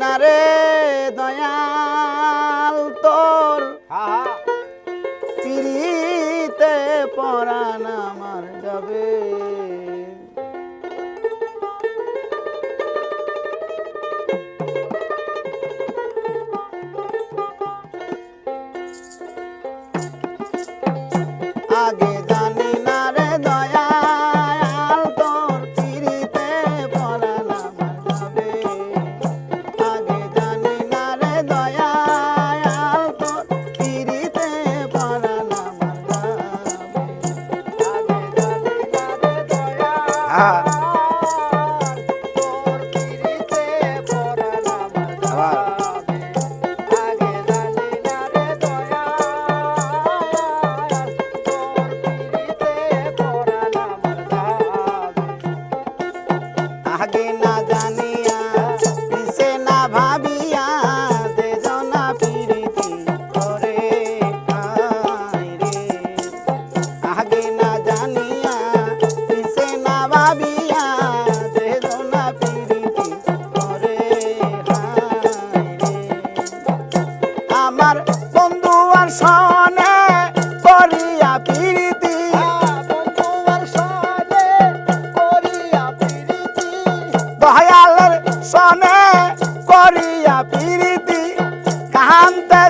না রে। I'm dead.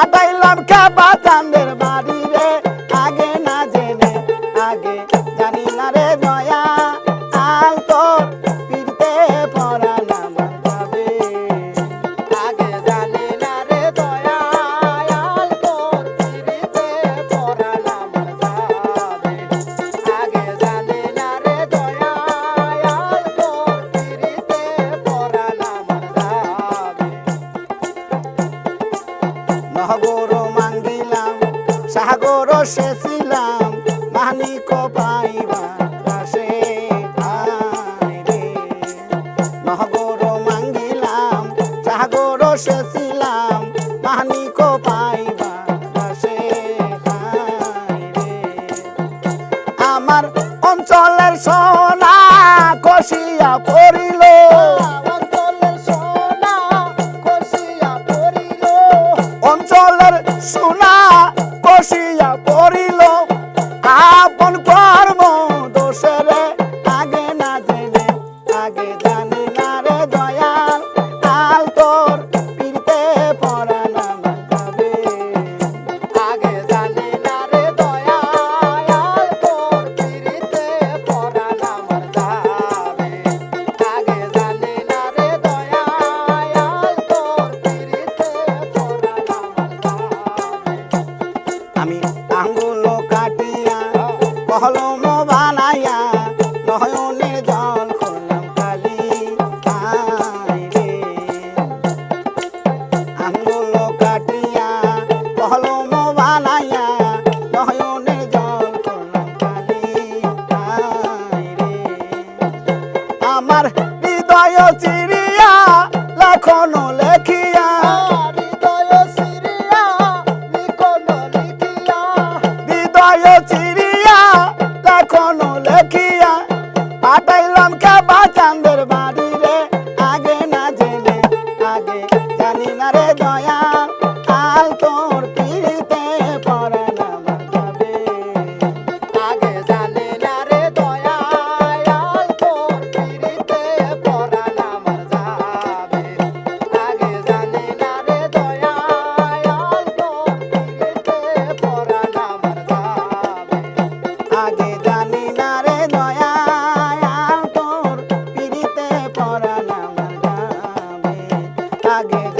বাদাইলাম কে বাদান সাহগর মাঙ্গিলাম সাহগর সেছিলাম মানিক পাইবা পাশে নহগর মাঙ্গিলাম সাহগর সেছিলাম মানিক পাইবা পাশে আমার অঞ্চলের সব জানি না রে দয়া। হৃদয় চিরিয়া কখনো লেখিয়া পাঠাইলাম কে বাচান্দের বাড়ি রে আগে না জেনে, আগে জানি না রে দয়া। pague.